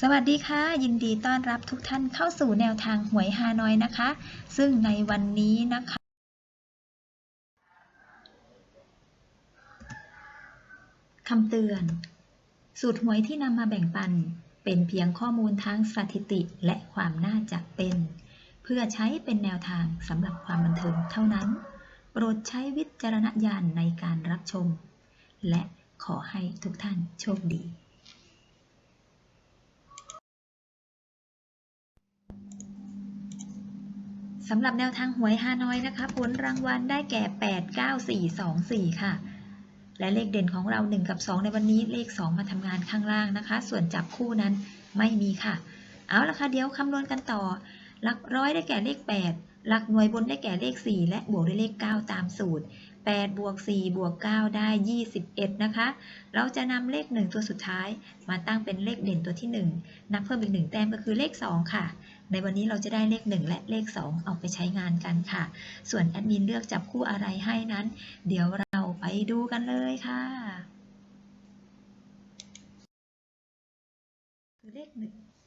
สวัสดีค่ะ ยินดีต้อนรับทุกท่านเข้าสู่แนวทางหวยฮานอยนะคะ ซึ่งในวันนี้นะคะ คำเตือน สูตรหวยที่นำมาแบ่งปัน เป็นเพียงข้อมูลทางสถิติและความน่าจะเป็น เพื่อใช้เป็นแนวทางสำหรับความบันเทิงเท่านั้น โปรดใช้วิจารณญาณในการรับชม และขอให้ทุกท่านโชคดี สำหรับแนวทางหวยฮานอยนะคะ ผลรางวัลได้แก่ 8 9 4 2 4 ค่ะ และเลขเด่นของเรา 1 กับ 2 ในวันนี้เลข 2 มาทำงานข้างล่างนะคะ ส่วนจับคู่นั้นไม่มีค่ะ เอาละค่ะ เดี๋ยวคำนวณกันต่อ หลักร้อยได้แก่เลข 8 หลักหน่วยบนได้แก่เลข 4 และบวกด้วยเลข 9 ตามสูตร 8 บวก 4 บวก 9 ได้ 21 นะคะ เราจะนำเลข 1 ตัวสุดท้าย มาตั้งเป็นเลขเด่นตัวที่ 1 นับเพิ่มอีก 1 แต้มก็คือเลข 2 ค่ะ ในวันนี้เราจะได้เลข 1 และเลข 2 เอาไปใช้งานกันค่ะ ส่วนแอดมินเลือกจับคู่อะไรให้นั้น เดี๋ยวเราไปดูกันเลยค่ะคือเลข 1